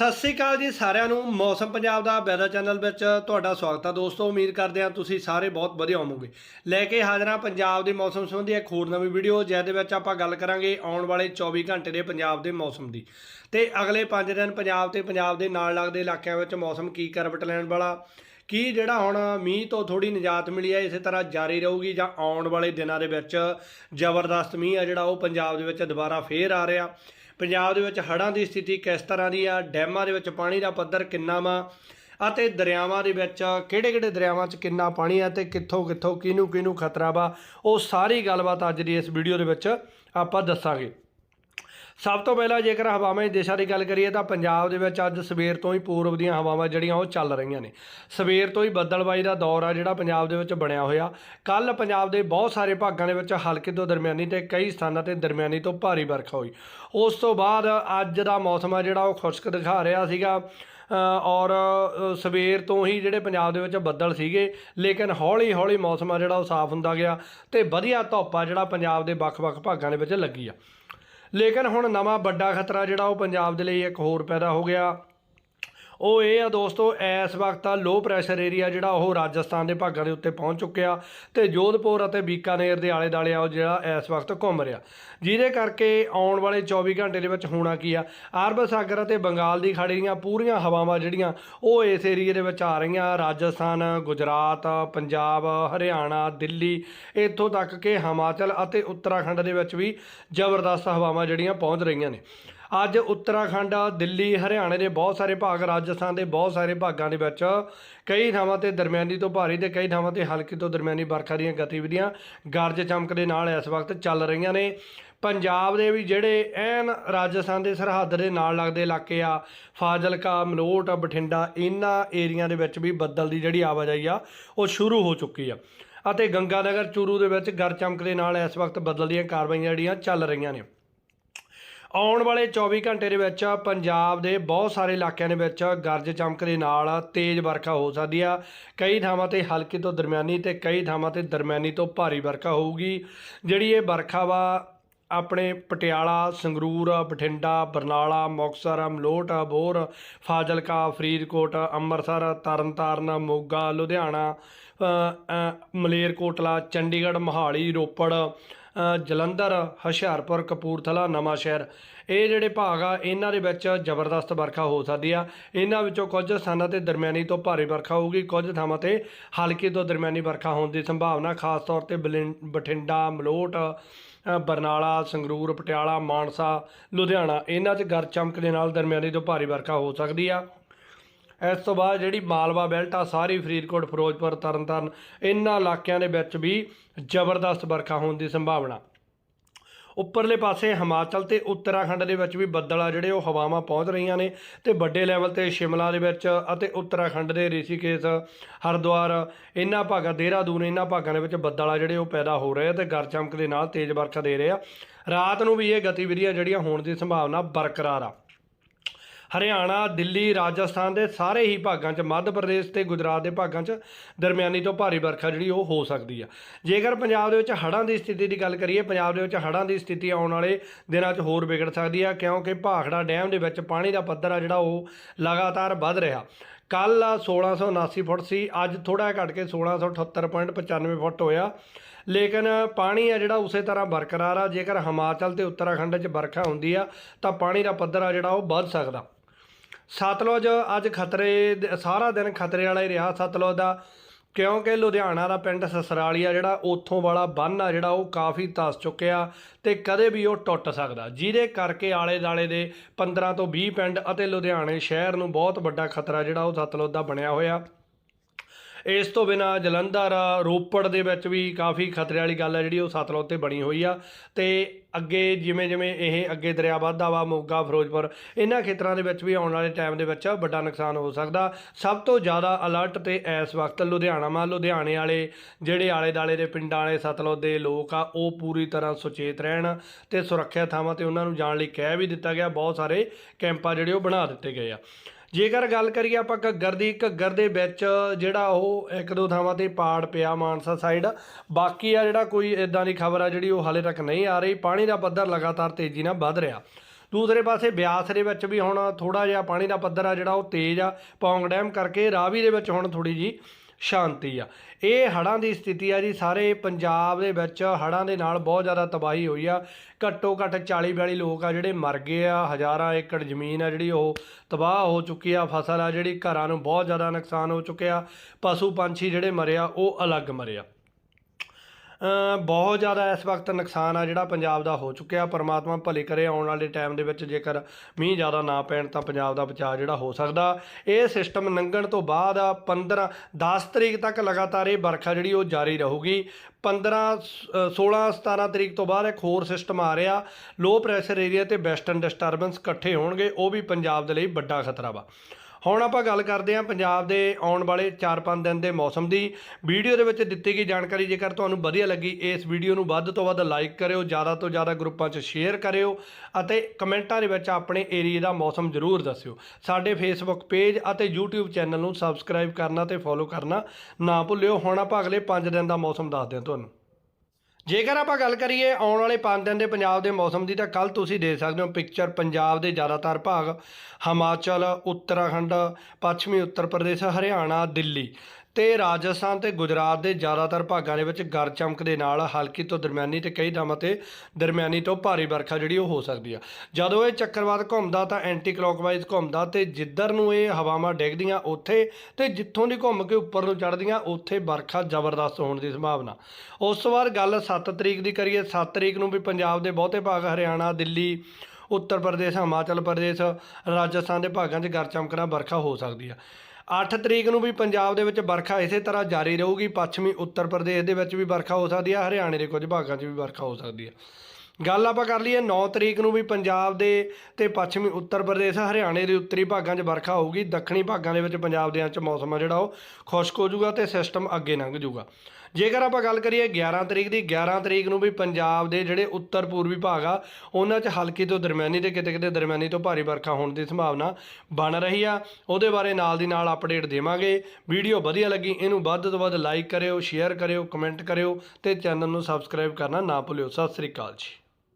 ਸਤਿ ਸ੍ਰੀ ਅਕਾਲ ਜੀ ਸਾਰਿਆਂ ਨੂੰ, ਮੌਸਮ ਪੰਜਾਬ ਦਾ ਵੈਦਰ ਚੈਨਲ ਵਿੱਚ ਤੁਹਾਡਾ ਸਵਾਗਤ ਹੈ ਦੋਸਤੋ, ਉਮੀਦ ਕਰਦੇ ਹਾਂ ਤੁਸੀਂ ਸਾਰੇ ਬਹੁਤ ਵਧੀਆ ਹੋਵੋਗੇ। ਲੈ ਕੇ ਹਾਜ਼ਰਾਂ ਪੰਜਾਬ ਦੇ ਮੌਸਮ ਸੰਬੰਧੀ ਇੱਕ ਹੋਰ ਨਵੀਂ ਵੀਡੀਓ, ਜਿਹਦੇ ਵਿੱਚ ਆਪਾਂ ਗੱਲ ਕਰਾਂਗੇ ਆਉਣ ਵਾਲੇ 24 ਘੰਟੇ ਦੇ ਪੰਜਾਬ ਦੇ ਮੌਸਮ ਦੀ। ਤੇ ਅਗਲੇ 5 ਦਿਨ ਪੰਜਾਬ ਤੇ ਪੰਜਾਬ ਦੇ ਨਾਲ ਲੱਗਦੇ ਇਲਾਕਿਆਂ ਵਿੱਚ ਮੌਸਮ ਕੀ ਕਰਵਟ ਲੈਣ ਵਾਲਾ, ਕੀ ਜਿਹੜਾ ਹੁਣ ਮੀਂਹ ਤੋਂ ਥੋੜੀ ਨਿਜਾਤ ਮਿਲੀ ਹੈ ਇਸੇ ਤਰ੍ਹਾਂ ਜਾਰੀ ਰਹੂਗੀ ਜਾਂ ਆਉਣ ਵਾਲੇ ਦਿਨਾਂ ਦੇ ਵਿੱਚ ਜ਼ਬਰਦਸਤ ਮੀਂਹ ਆ ਜਿਹੜਾ, ਉਹ ਪੰਜਾਬ ਦੇ ਵਿੱਚ ਦੁਬਾਰਾ ਫੇਰ ਆ ਰਿਹਾ। ਪੰਜਾਬ ਦੇ ਵਿੱਚ ਹੜ੍ਹਾਂ ਦੀ ਸਥਿਤੀ ਕਿਸ ਤਰ੍ਹਾਂ ਦੀ ਆ? ਡੈਮਾਂ ਦੇ ਵਿੱਚ ਪਾਣੀ ਦਾ ਪੱਧਰ ਕਿੰਨਾ ਵਾ? ਅਤੇ ਦਰਿਆਵਾਂ ਦੇ ਵਿੱਚ ਕਿਹੜੇ-ਕਿਹੜੇ ਦਰਿਆਵਾਂ 'ਚ ਕਿੰਨਾ ਪਾਣੀ ਆ ਤੇ ਕਿੱਥੋਂ ਕਿੱਥੋਂ ਕਿਹਨੂੰ ਕਿਹਨੂੰ ਖਤਰਾ ਵਾ? ਉਹ ਸਾਰੀ ਗੱਲਬਾਤ ਅੱਜ ਦੀ ਇਸ ਵੀਡੀਓ ਦੇ ਵਿੱਚ ਆਪਾਂ ਦੱਸਾਂਗੇ। ਸਭ ਤੋਂ ਪਹਿਲਾਂ ਜੇਕਰ ਹਵਾਵਾਂ ਦੀ ਦਿਸ਼ਾ ਦੀ ਗੱਲ ਕਰੀਏ ਤਾਂ ਪੰਜਾਬ ਦੇ ਵਿੱਚ ਅੱਜ ਸਵੇਰ ਤੋਂ ਹੀ ਪੂਰਬ ਦੀਆਂ ਹਵਾਵਾਂ ਜਿਹੜੀਆਂ ਉਹ ਚੱਲ ਰਹੀਆਂ ਨੇ। ਸਵੇਰ ਤੋਂ ਹੀ ਬੱਦਲਬਾਈ ਦਾ ਦੌਰ ਆ ਜਿਹੜਾ ਪੰਜਾਬ ਦੇ ਵਿੱਚ ਬਣਿਆ ਹੋਇਆ। ਕੱਲ ਪੰਜਾਬ ਦੇ ਬਹੁਤ ਸਾਰੇ ਭਾਗਾਂ ਦੇ ਵਿੱਚ ਹਲਕੇ ਤੋਂ ਦਰਮਿਆਨੀ ਤੇ ਕਈ ਸਥਾਨਾਂ ਤੇ ਦਰਮਿਆਨੀ ਤੋਂ ਭਾਰੀ ਵਰਖਾ ਹੋਈ। ਉਸ ਤੋਂ ਬਾਅਦ ਅੱਜ ਦਾ ਮੌਸਮ ਆ ਜਿਹੜਾ ਉਹ ਖੁਸ਼ਕ ਦਿਖਾ ਰਿਹਾ ਸੀਗਾ। ਔਰ ਸਵੇਰ ਤੋਂ ਹੀ ਜਿਹੜੇ ਪੰਜਾਬ ਦੇ ਵਿੱਚ ਬੱਦਲ ਸੀਗੇ, ਲੇਕਿਨ ਹੌਲੀ ਹੌਲੀ ਮੌਸਮ ਆ ਜਿਹੜਾ ਉਹ ਸਾਫ਼ ਹੁੰਦਾ ਗਿਆ ਤੇ ਵਧੀਆ ਧੁੱਪ ਆ ਜਿਹੜਾ ਪੰਜਾਬ ਦੇ ਵੱਖ-ਵੱਖ ਭਾਗਾਂ ਦੇ ਵਿੱਚ ਲੱਗੀ ਆ। ਲੇਕਿਨ ਹੁਣ ਨਵਾਂ ਵੱਡਾ ਖਤਰਾ ਜਿਹੜਾ ਉਹ ਪੰਜਾਬ ਦੇ ਲਈ ਇੱਕ ਹੋਰ ਪੈਦਾ ਹੋ ਗਿਆ। ਉਹ ਇਹ ਆ ਦੋਸਤੋ, ਇਸ ਵਕਤ ਆ ਲੋ ਪ੍ਰੈਸ਼ਰ ਏਰੀਆ ਜਿਹੜਾ ਉਹ ਰਾਜਸਥਾਨ ਦੇ ਭਾਗਾਂ ਦੇ ਉੱਤੇ ਪਹੁੰਚ ਚੁੱਕਿਆ ਤੇ ਜੋਧਪੁਰ ਅਤੇ ਬੀਕਾਨੇਰ ਦੇ ਆਲੇ ਦਾਲੇ ਆ ਉਹ ਜਿਹੜਾ ਇਸ ਵਕਤ ਘੁੰਮ ਰਿਹਾ। ਜਿਹਦੇ ਕਰਕੇ ਆਉਣ ਵਾਲੇ 24 ਘੰਟੇ ਦੇ ਵਿੱਚ ਹੋਣਾ ਕੀ ਆ? ਅਰਬ ਸਾਗਰ ਅਤੇ ਬੰਗਾਲ ਦੀ ਖਾੜੀ ਦੀਆਂ ਪੂਰੀਆਂ ਹਵਾਵਾਂ ਜਿਹੜੀਆਂ ਉਹ ਇਸ ਏਰੀਏ ਦੇ ਵਿੱਚ ਆ ਰਹੀਆਂ। ਰਾਜਸਥਾਨ, ਗੁਜਰਾਤ, ਪੰਜਾਬ, ਹਰਿਆਣਾ, ਦਿੱਲੀ, ਇੱਥੋਂ ਤੱਕ ਕਿ ਹਿਮਾਚਲ ਅਤੇ ਉੱਤਰਾਖੰਡ ਦੇ ਵਿੱਚ ਵੀ ਜ਼ਬਰਦਸਤ ਹਵਾਵਾਂ ਜਿਹੜੀਆਂ ਪਹੁੰਚ ਰਹੀਆਂ ਨੇ। ਅੱਜ ਉੱਤਰਾਖੰਡ, ਦਿੱਲੀ, ਹਰਿਆਣੇ ਦੇ ਬਹੁਤ ਸਾਰੇ ਭਾਗ, ਰਾਜਸਥਾਨ ਦੇ ਬਹੁਤ ਸਾਰੇ ਭਾਗਾਂ ਦੇ ਵਿੱਚ ਕਈ ਥਾਵਾਂ ਤੇ ਦਰਮਿਆਨੀ ਤੋਂ ਭਾਰੀ ਤੇ ਕਈ ਥਾਵਾਂ ਤੇ ਹਲਕੀ ਤੋਂ ਦਰਮਿਆਨੀ ਵਰਖਾ ਦੀਆਂ ਗਤੀਵਿਧੀਆਂ ਗਰਜ ਚਮਕ ਦੇ ਨਾਲ ਇਸ ਵਕਤ ਚੱਲ ਰਹੀਆਂ ਨੇ। ਪੰਜਾਬ ਦੇ ਵੀ ਜਿਹੜੇ ਐਨ ਰਾਜਸਥਾਨ ਦੇ ਸਰਹੱਦ ਦੇ ਨਾਲ ਲੱਗਦੇ ਇਲਾਕੇ ਆ, ਫਾਜ਼ਿਲਕਾ, ਮਲੋਟ, ਬਠਿੰਡਾ ਇਹਨਾਂ ਏਰੀਆ ਦੇ ਵਿੱਚ ਵੀ ਬੱਦਲ ਦੀ ਜਿਹੜੀ ਆਵਾਜਾਈ ਆ, ਉਹ ਸ਼ੁਰੂ ਹੋ ਚੁੱਕੀ ਆ। ਅਤੇ ਗੰਗਾਨਗਰ, ਚੂਰੂ ਦੇ ਵਿੱਚ ਗਰਜ ਚਮਕ ਦੇ ਨਾਲ ਇਸ ਵਕਤ ਬੱਦਲ ਦੀਆਂ ਕਾਰਵਾਈਆਂ ਜਿਹੜੀਆਂ ਚੱਲ ਰਹੀਆਂ ਨੇ। ਆਉਣ ਵਾਲੇ 24 ਘੰਟੇ ਦੇ ਵਿੱਚ ਪੰਜਾਬ ਦੇ ਬਹੁਤ ਸਾਰੇ ਇਲਾਕਿਆਂ ਦੇ ਵਿੱਚ ਗਰਜ ਚਮਕ ਦੇ ਨਾਲ ਤੇਜ਼ ਵਰਖਾ ਹੋ ਸਕਦੀ ਆ। ਕਈ ਥਾਵਾਂ ਤੇ ਹਲਕੀ ਤੋਂ ਦਰਮਿਆਨੀ ਤੇ ਕਈ ਥਾਵਾਂ ਤੇ ਦਰਮਿਆਨੀ ਤੋਂ ਭਾਰੀ ਵਰਖਾ ਹੋਊਗੀ। ਜਿਹੜੀ ਇਹ ਵਰਖਾ ਵਾ, ਆਪਣੇ ਪਟਿਆਲਾ, ਸੰਗਰੂਰ, ਬਠਿੰਡਾ, ਬਰਨਾਲਾ, ਮੁਕਤਸਰ, ਮਲੋਟ ਬੋਰ ਫਾਜ਼ਿਲਕਾ, ਫਰੀਦਕੋਟ, ਅੰਮ੍ਰਿਤਸਰ, ਤਰਨਤਾਰਨ, ਮੋਗਾ, ਲੁਧਿਆਣਾ ਮਲੇਰਕੋਟਲਾ, ਚੰਡੀਗੜ੍ਹ, ਮੋਹਾਲੀ, ਰੋਪੜ ਜਲੰਧਰ, ਹੁਸ਼ਿਆਰਪੁਰ, ਕਪੂਰਥਲਾ, ਨਵਾਂ ਸ਼ਹਿਰ। ਇਹ ਜਿਹੜੇ ਭਾਗ ਆ, ਇਹਨਾਂ ਦੇ ਵਿੱਚ ਜ਼ਬਰਦਸਤ ਵਰਖਾ ਹੋ ਸਕਦੀ ਆ। ਇਹਨਾਂ ਵਿੱਚੋਂ ਕੁਝ ਸਥਾਨਾਂ ਤੇ ਦਰਮਿਆਨੀ ਤੋਂ ਭਾਰੀ ਵਰਖਾ ਹੋਊਗੀ। ਕੁਝ ਥਾਵਾਂ ਤੇ ਹਲਕੀ ਤੋਂ ਦਰਮਿਆਨੀ ਵਰਖਾ ਹੋਣ ਦੀ ਸੰਭਾਵਨਾ, ਖਾਸ ਤੌਰ ਤੇ ਬਲਿੰ- ਬਠਿੰਡਾ, ਮਲੋਟ ਬਰਨਾਲਾ, ਸੰਗਰੂਰ, ਪਟਿਆਲਾ, ਮਾਨਸਾ, ਲੁਧਿਆਣਾ। ਇਹਨਾਂ 'ਚ ਗਰ ਚਮਕ ਦੇ ਨਾਲ ਦਰਮਿਆਨੀ ਤੋਂ ਭਾਰੀ ਵਰਖਾ ਹੋ ਸਕਦੀ ਆ। ਇਸ ਤੋਂ ਬਾਅਦ ਜਿਹੜੀ ਮਾਲਵਾ ਬੈਲਟ ਆ, ਸਾਰੀ ਫਰੀਦਕੋਟ, ਫਿਰੋਜ਼ਪੁਰ, ਤਰਨਤਾਰਨ ਇਹਨਾਂ ਇਲਾਕਿਆਂ ਦੇ ਵਿੱਚ ਵੀ ਜ਼ਬਰਦਸਤ ਵਰਖਾ ਹੋਣ ਦੀ ਸੰਭਾਵਨਾ। ਉੱਪਰਲੇ ਪਾਸੇ ਹਿਮਾਚਲ ਤੇ ਉੱਤਰਾਖੰਡ ਦੇ ਵਿੱਚ ਵੀ ਬੱਦਲ ਆ, ਜਿਹੜੇ ਉਹ ਹਵਾਵਾਂ ਪਹੁੰਚ ਰਹੀਆਂ ਨੇ ਤੇ ਵੱਡੇ ਲੈਵਲ ਤੇ ਸ਼ਿਮਲਾ ਦੇ ਵਿੱਚ ਅਤੇ ਉੱਤਰਾਖੰਡ ਦੇ ਰਿਸ਼ੀਕੇਸ਼, ਹਰਿਦੁਆਰ ਇਹਨਾਂ ਭਾਗਾਂ, ਦੇਹਰਾਦੂਨ ਇਹਨਾਂ ਭਾਗਾਂ ਦੇ ਵਿੱਚ ਬੱਦਲ ਆ, ਜਿਹੜੇ ਉਹ ਪੈਦਾ ਹੋ ਰਹੇ ਆ ਤੇ ਗਰ ਚਮਕ ਦੇ ਨਾਲ ਤੇਜ਼ ਵਰਖਾ ਦੇ ਰਹੇ ਆ। ਰਾਤ ਨੂੰ ਵੀ ਇਹ ਗਤੀਵਿਧੀਆਂ ਜਿਹੜੀਆਂ ਹੋਣ ਦੀ ਸੰਭਾਵਨਾ ਬਰਕਰਾਰ ਆ। ਹਰਿਆਣਾ, ਦਿੱਲੀ, ਰਾਜਸਥਾਨ ਦੇ ਸਾਰੇ ਹੀ ਭਾਗਾਂ 'ਚ, ਮੱਧ ਪ੍ਰਦੇਸ਼ ਤੇ ਗੁਜਰਾਤ ਦੇ ਭਾਗਾਂ 'ਚ ਦਰਮਿਆਨੀ ਤੋਂ ਭਾਰੀ ਵਰਖਾ ਜਿਹੜੀ ਉਹ ਹੋ ਸਕਦੀ ਆ। ਜੇਕਰ ਪੰਜਾਬ ਦੇ ਵਿੱਚ ਹੜ੍ਹਾਂ ਦੀ ਸਥਿਤੀ ਦੀ ਗੱਲ ਕਰੀਏ, ਪੰਜਾਬ ਦੇ ਵਿੱਚ ਹੜ੍ਹਾਂ ਦੀ ਸਥਿਤੀ ਆਉਣ ਵਾਲੇ ਦਿਨਾਂ 'ਚ ਹੋਰ ਵਿਗੜ ਸਕਦੀ ਆ, ਕਿਉਂਕਿ ਭਾਖੜਾ ਡੈਮ ਦੇ ਵਿੱਚ ਪਾਣੀ ਦਾ ਪੱਧਰ ਆ ਜਿਹੜਾ ਉਹ ਲਗਾਤਾਰ ਵੱਧ ਰਿਹਾ। ਕੱਲ 1679 ਫੁੱਟ ਸੀ, ਅੱਜ ਥੋੜਾ ਘਟ ਕੇ 1678.95 ਫੁੱਟ ਹੋਇਆ। ਲੇਕਿਨ ਪਾਣੀ ਆ ਜਿਹੜਾ ਉਸੇ ਤਰ੍ਹਾਂ ਬਰਕਰਾਰ ਆ, ਜੇਕਰ ਹਿਮਾਚਲ ਤੇ ਉੱਤਰਾਖੰਡ 'ਚ ਵਰਖਾ ਹੁੰਦੀ ਆ, ਤਾਂ ਪਾਣੀ ਦਾ ਪੱਧਰ ਆ ਜਿਹੜਾ ਉਹ ਵੱਧ ਸਕਦਾ। ਸਤਲੁਜ ਅੱਜ ਖਤਰੇ ਦੇ- ਸਾਰਾ ਦਿਨ ਖਤਰੇ ਵਾਲਾ ਹੀ ਰਿਹਾ ਸਤਲੁਜ ਦਾ, ਕਿਉਂਕਿ ਲੁਧਿਆਣਾ ਦਾ ਪਿੰਡ ਸਸਰਾਲੀਆ ਜਿਹੜਾ ਉੱਥੋਂ ਵਾਲਾ ਬੰਨ ਆ, ਜਿਹੜਾ ਉਹ ਕਾਫੀ ਤਸ ਚੁੱਕਿਆ ਤੇ ਕਦੇ ਵੀ ਉਹ ਟੁੱਟ ਸਕਦਾ। ਜਿਹਦੇ ਕਰਕੇ ਆਲੇ ਦਾਲੇ ਦੇ 15 ਤੋਂ 20 ਪਿੰਡ ਅਤੇ ਲੁਧਿਆਣੇ ਸ਼ਹਿਰ ਨੂੰ ਬਹੁਤ ਵੱਡਾ ਖਤਰਾ ਜਿਹੜਾ ਉਹ ਸਤਲੁਜ ਦਾ ਬਣਿਆ ਹੋਇਆ। ਇਸ ਤੋਂ ਬਿਨਾ ਜਲੰਧਰ, ਰੋਪੜ ਦੇ ਵਿੱਚ ਵੀ ਕਾਫੀ ਖਤਰੇ ਵਾਲੀ ਗੱਲ ਹੈ ਜਿਹੜੀ ਉਹ ਸਤਲੁਜ ਤੇ ਬਣੀ ਹੋਈ ਆ। ਤੇ ਅੱਗੇ ਜਿਵੇਂ ਜਿਵੇਂ ਇਹ ਅੱਗੇ ਦਰਿਆ ਵੱਧਦਾ ਵਾ, ਮੋਗਾ, ਫਿਰੋਜ਼ਪੁਰ, ਇਹਨਾਂ ਖੇਤਰਾਂ ਦੇ ਵਿੱਚ ਵੀ ਆਉਣ ਵਾਲੇ ਟਾਈਮ ਦੇ ਵਿੱਚ ਵੱਡਾ ਨੁਕਸਾਨ ਹੋ ਸਕਦਾ। ਸਭ ਤੋਂ ਜ਼ਿਆਦਾ ਅਲਰਟ ਤੇ ਇਸ ਵਕਤ ਲੁਧਿਆਣਾ ਮਾ, ਲੁਧਿਆਣੇ ਵਾਲੇ ਜਿਹੜੇ ਆਲੇ ਦਾਲੇ ਦੇ ਪਿੰਡਾਂ ਵਾਲੇ ਸਤਲੁਜ ਦੇ ਲੋਕ ਆ, ਉਹ ਪੂਰੀ ਤਰ੍ਹਾਂ ਸੁਚੇਤ ਰਹਿਣ ਤੇ ਸੁਰੱਖਿਆ ਥਾਵਾਂ ਤੇ ਉਹਨਾਂ ਨੂੰ ਜਾਣ ਲਈ ਕਹਿ ਵੀ ਦਿੱਤਾ ਗਿਆ। ਬਹੁਤ ਸਾਰੇ ਕੈਂਪਾਂ ਜਿਹੜੇ ਉਹ ਬਣਾ ਦਿੱਤੇ ਗਏ ਆ। ਜੇਕਰ ਗੱਲ ਕਰੀਏ ਆਪਾਂ ਘੱਗਰ ਦੀ, ਘੱਗਰ ਦੇ ਵਿੱਚ ਜਿਹੜਾ ਉਹ ਇੱਕ ਦੋ ਥਾਵਾਂ ਤੇ ਪਾੜ ਪਿਆ ਮਾਨਸਾ ਸਾਈਡ ਬਾਕੀ ਆ ਜਿਹੜਾ ਕੋਈ ਇਦਾਂ ਦੀ ਖਬਰ ਆ ਜਿਹੜੀ ਉਹ ਹਾਲੇ ਤੱਕ ਨਹੀਂ ਆ ਰਹੀ। ਪਾਣੀ ਦਾ ਪੱਧਰ ਲਗਾਤਾਰ ਤੇਜ਼ੀ ਨਾਲ ਵੱਧ ਰਿਹਾ। ਦੂਸਰੇ ਪਾਸੇ ਬਿਆਸ ਦੇ ਵਿੱਚ ਵੀ ਹੁਣ ਥੋੜਾ ਜਿਹਾ ਪਾਣੀ ਦਾ ਪੱਧਰ ਆ ਜਿਹੜਾ ਉਹ ਤੇਜ਼ ਆ। ਪੌਂਗ ਡੈਮ ਕਰਕੇ ਰਾਵੀ ਦੇ ਵਿੱਚ ਹੁਣ ਥੋੜੀ ਜੀ ਸ਼ਾਂਤੀ ਆ। ਇਹ ਹੜ੍ਹਾਂ ਦੀ ਸਥਿਤੀ ਆ ਜੀ, ਸਾਰੇ ਪੰਜਾਬ ਦੇ ਵਿੱਚ ਹੜ੍ਹਾਂ ਦੇ ਨਾਲ ਬਹੁਤ ਜ਼ਿਆਦਾ ਤਬਾਹੀ ਹੋਈ ਆ। ਘੱਟੋ ਘੱਟ 40 42 ਲੋਕ ਆ ਜਿਹੜੇ ਮਰ ਗਏ ਆ, ਹਜ਼ਾਰਾਂ ਏਕੜ ਜ਼ਮੀਨ ਆ ਜਿਹੜੀ ਉਹ ਤਬਾਹ ਹੋ ਚੁੱਕੀ ਆ, ਫਸਲ ਆ ਜਿਹੜੀ ਘਰਾਂ ਨੂੰ ਬਹੁਤ ਜ਼ਿਆਦਾ ਨੁਕਸਾਨ ਹੋ ਚੁੱਕਿਆ। ਪਸ਼ੂ ਪੰਛੀ ਜਿਹੜੇ ਮਰੇ ਆ, ਉਹ ਅਲੱਗ ਮਰਿਆ ਬਹੁਤ ਜ਼ਿਆਦਾ ਇਸ ਵਕਤ ਨੁਕਸਾਨ ਆ ਜਿਹੜਾ ਪੰਜਾਬ ਦਾ ਹੋ ਚੁੱਕਿਆ। ਪਰਮਾਤਮਾ ਭਲੇ ਕਰੇ ਆਉਣ ਵਾਲੇ ਟਾਈਮ ਦੇ ਵਿੱਚ ਜੇਕਰ ਮੀਂਹ ਜ਼ਿਆਦਾ ਨਾ ਪੈਣ ਤਾਂ ਪੰਜਾਬ ਦਾ ਬਚਾਅ ਜਿਹੜਾ ਹੋ ਸਕਦਾ। ਇਹ ਸਿਸਟਮ ਲੰਘਣ ਤੋਂ ਬਾਅਦ 15 10 ਤਰੀਕ ਤੱਕ ਲਗਾਤਾਰ ਇਹ ਵਰਖਾ ਜਿਹੜੀ ਉਹ ਜਾਰੀ ਰਹੂਗੀ। 15 ਅ, 16 17 ਤਰੀਕ ਤੋਂ ਬਾਅਦ ਇੱਕ ਹੋਰ ਸਿਸਟਮ ਆ ਰਿਹਾ। ਲੋ ਪ੍ਰੈਸ਼ਰ ਏਰੀਆ ਤੇ ਵੈਸਟਰਨ ਡਿਸਟਰਬੈਂਸ ਇਕੱਠੇ ਹੋਣਗੇ ਉਹ ਵੀ ਪੰਜਾਬ ਦੇ ਲਈ ਵੱਡਾ ਖਤਰਾ ਵਾ। ਹੁਣ ਆਪਾਂ ਗੱਲ ਕਰਦੇ ਹਾਂ ਪੰਜਾਬ ਦੇ ਆਉਣ ਵਾਲੇ 4-5 ਦਿਨ ਦੇ ਮੌਸਮ ਦੀ। ਵੀਡੀਓ ਦੇ ਵਿੱਚ ਦਿੱਤੀ ਗਈ ਜਾਣਕਾਰੀ ਜੇਕਰ ਤੁਹਾਨੂੰ ਵਧੀਆ ਲੱਗੀ, ਇਸ ਵੀਡੀਓ ਨੂੰ ਵੱਧ ਤੋਂ ਵੱਧ ਲਾਈਕ ਕਰਿਓ, ਜ਼ਿਆਦਾ ਤੋਂ ਜ਼ਿਆਦਾ ਗਰੁੱਪਾਂ 'ਚ ਸ਼ੇਅਰ ਕਰਿਓ ਅਤੇ ਕਮੈਂਟਾਂ ਦੇ ਵਿੱਚ ਆਪਣੇ ਏਰੀਆ ਦਾ ਮੌਸਮ ਜ਼ਰੂਰ ਦੱਸਿਓ। ਸਾਡੇ ਫੇਸਬੁੱਕ ਪੇਜ ਅਤੇ YouTube ਚੈਨਲ ਨੂੰ ਸਬਸਕ੍ਰਾਈਬ ਕਰਨਾ ਤੇ ਫੋਲੋ ਕਰਨਾ ਨਾ ਭੁੱਲਿਓ। ਹੁਣ ਆਪਾਂ ਅਗਲੇ 5 ਦਿਨ ਦਾ ਮੌਸਮ ਦੱਸਦੇ ਹਾਂ ਤੁਹਾਨੂੰ। ਜੇਕਰ ਆਪਾਂ ਗੱਲ ਕਰੀਏ ਆਉਣ ਵਾਲੇ 5 ਦਿਨ ਦੇ ਪੰਜਾਬ ਦੇ ਮੌਸਮ ਦੀ, ਤਾਂ ਕੱਲ ਤੁਸੀਂ ਦੇਖ ਸਕਦੇ ਹੋ ਪਿਕਚਰ ਪੰਜਾਬ ਦੇ ਜ਼ਿਆਦਾਤਰ ਭਾਗ, ਹਿਮਾਚਲ, ਉੱਤਰਾਖੰਡ, ਪੱਛਮੀ ਉੱਤਰ ਪ੍ਰਦੇਸ਼, ਹਰਿਆਣਾ, ਦਿੱਲੀ। ਤੇ ਰਾਜਸਥਾਨ ਤੇ ਗੁਜਰਾਤ ਦੇ ਜ਼ਿਆਦਾਤਰ ਭਾਗਾਂ ਦੇ ਵਿੱਚ ਗਰਜ ਚਮਕ ਦੇ ਨਾਲ ਹਲਕੀ ਤੋਂ ਦਰਮਿਆਨੀ ਤੇ ਕਈ ਥਾਵਾਂ ਤੇ ਦਰਮਿਆਨੀ ਤੋਂ ਭਾਰੀ ਵਰਖਾ ਜਿਹੜੀ ਉਹ ਹੋ ਸਕਦੀ ਆ। ਜਦੋਂ ਇਹ ਚੱਕਰਵਾਦ ਘੁੰਮਦਾ ਤਾਂ ਐਂਟੀ ਕਲੌਕਵਾਈਜ਼ ਘੁੰਮਦਾ ਤੇ ਜਿੱਧਰ ਨੂੰ ਇਹ ਹਵਾਵਾਂ ਡਿੱਗਦੀਆਂ ਉੱਥੇ ਤੇ ਜਿੱਥੋਂ ਦੀ ਘੁੰਮ ਕੇ ਉੱਪਰ ਨੂੰ ਚੜ੍ਹਦੀਆਂ, ਉੱਥੇ ਵਰਖਾ ਜ਼ਬਰਦਸਤ ਹੋਣ ਦੀ ਸੰਭਾਵਨਾ। ਉਸ ਤੋਂ ਬਾਅਦ ਗੱਲ 7 ਤਰੀਕ ਦੀ ਕਰੀਏ 7 ਤਰੀਕ ਨੂੰ ਵੀ ਪੰਜਾਬ ਦੇ ਬਹੁਤੇ ਭਾਗ ਹਰਿਆਣਾ, ਦਿੱਲੀ, ਉੱਤਰ ਪ੍ਰਦੇਸ਼, ਹਿਮਾਚਲ ਪ੍ਰਦੇਸ਼, ਰਾਜਸਥਾਨ ਦੇ ਭਾਗਾਂ 'ਚ ਗਰਜ ਚਮਕਣਾ ਵਰਖਾ ਹੋ ਸਕਦੀ ਆ। 8 ਤਰੀਕ ਨੂੰ ਵੀ ਪੰਜਾਬ ਦੇ ਵਿੱਚ ਵਰਖਾ ਇਸੇ ਤਰ੍ਹਾਂ ਜਾਰੀ ਰਹੂਗੀ। ਪੱਛਮੀ, ਉੱਤਰ ਪ੍ਰਦੇਸ਼ ਦੇ ਵਿੱਚ ਵੀ ਵਰਖਾ ਹੋ ਸਕਦੀ ਹੈ। ਹਰਿਆਣੇ ਦੇ ਕੁਝ ਭਾਗਾਂ 'ਚ ਵੀ ਵਰਖਾ ਹੋ ਸਕਦੀ ਆ ਗੱਲ ਆਪਾਂ ਕਰ ਲਈਏ 9 ਤਰੀਕ ਨੂੰ ਵੀ ਪੰਜਾਬ ਦੇ ਤੇ ਪੱਛਮੀ, ਉੱਤਰ ਪ੍ਰਦੇਸ਼, ਹਰਿਆਣੇ ਦੇ ਉੱਤਰੀ ਭਾਗਾਂ 'ਚ ਵਰਖਾ ਹੋਊਗੀ। ਦੱਖਣੀ ਭਾਗਾਂ ਦੇ ਵਿੱਚ ਪੰਜਾਬ ਦੇ ਵਿੱਚ ਮੌਸਮ ਆ ਜਿਹੜਾ ਉਹ ਖੁਸ਼ਕ ਹੋ ਜਾਊਗਾ ਤੇ ਸਿਸਟਮ ਅੱਗੇ ਲੰਘ ਜਾਊਗਾ। ਜੇਕਰ ਆਪਾਂ ਗੱਲ ਕਰੀਏ 11 ਤਰੀਕ ਦੀ 11 ਤਰੀਕ ਨੂੰ ਵੀ ਪੰਜਾਬ ਦੇ ਜਿਹੜੇ ਉੱਤਰ ਪੂਰਬੀ ਭਾਗ ਆ, ਉਹਨਾਂ 'ਚ ਹਲਕੀ ਤੋਂ ਦਰਮਿਆਨੀ ਤੇ ਕਿਤੇ ਕਿਤੇ ਦਰਮਿਆਨੀ ਤੋਂ ਭਾਰੀ ਵਰਖਾ ਹੋਣ ਦੀ ਸੰਭਾਵਨਾ ਬਣ ਰਹੀ ਆ। ਉਹਦੇ ਬਾਰੇ ਨਾਲ ਦੀ ਨਾਲ ਅਪਡੇਟ ਦੇਵਾਂਗੇ। ਵੀਡੀਓ ਵਧੀਆ ਲੱਗੀ, ਇਹਨੂੰ ਵੱਧ ਤੋਂ ਵੱਧ ਲਾਈਕ ਕਰਿਓ ਸ਼ੇਅਰ ਕਰਿਓ ਕਮੈਂਟ ਕਰਿਓ ਤੇ ਚੈਨਲ ਨੂੰ ਸਬਸਕ੍ਰਾਈਬ ਕਰਨਾ ਨਾ ਭੁੱਲਿਓ। ਸਤਿ ਸ੍ਰੀ ਅਕਾਲ ਜੀ।